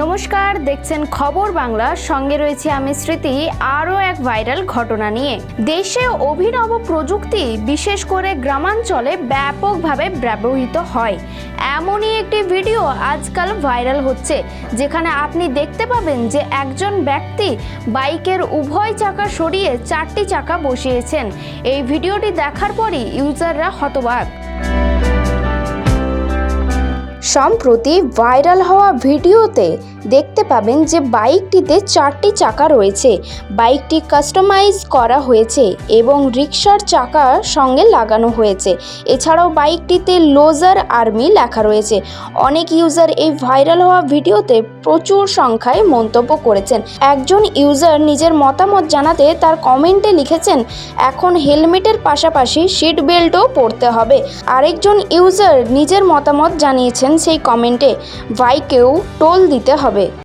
নমস্কার, দেখছেন খবর বাংলা। সঙ্গে রয়েছে আমি স্মৃতি। আরও এক ভাইরাল ঘটনা নিয়ে। দেশে অভিনব প্রযুক্তি, বিশেষ করে গ্রামাঞ্চলে ব্যাপকভাবে ব্যবহৃত হয়। এমনই একটি ভিডিও আজকাল ভাইরাল হচ্ছে, যেখানে আপনি দেখতে পাবেন যে একজন ব্যক্তি বাইকের উভয় চাকা সরিয়ে চারটি চাকা বসিয়েছেন। এই ভিডিওটি দেখার পরই ইউজাররা হতবাক। সম্প্রতি ভাইরাল হওয়া ভিডিওতে দেখতে পাবেন যে বাইকটিতে চারটি চাকা রয়েছে। বাইকটি কাস্টমাইজ করা হয়েছে এবং রিক্সার চাকা সঙ্গে লাগানো হয়েছে। এছাড়াও বাইকটিতে লোজার আর্মি লেখা রয়েছে। অনেক ইউজার এই ভাইরাল হওয়া ভিডিওতে প্রচুর সংখ্যায় মন্তব্য করেছেন। একজন ইউজার নিজের মতামত জানাতে তার কমেন্টে লিখেছেন, এখন হেলমেটের পাশাপাশি সিট বেল্টও পরতে হবে। আরেকজন ইউজার নিজের মতামত জানিয়েছেন সেই কমেন্টে ভাইকেও টোল দিতে হবে।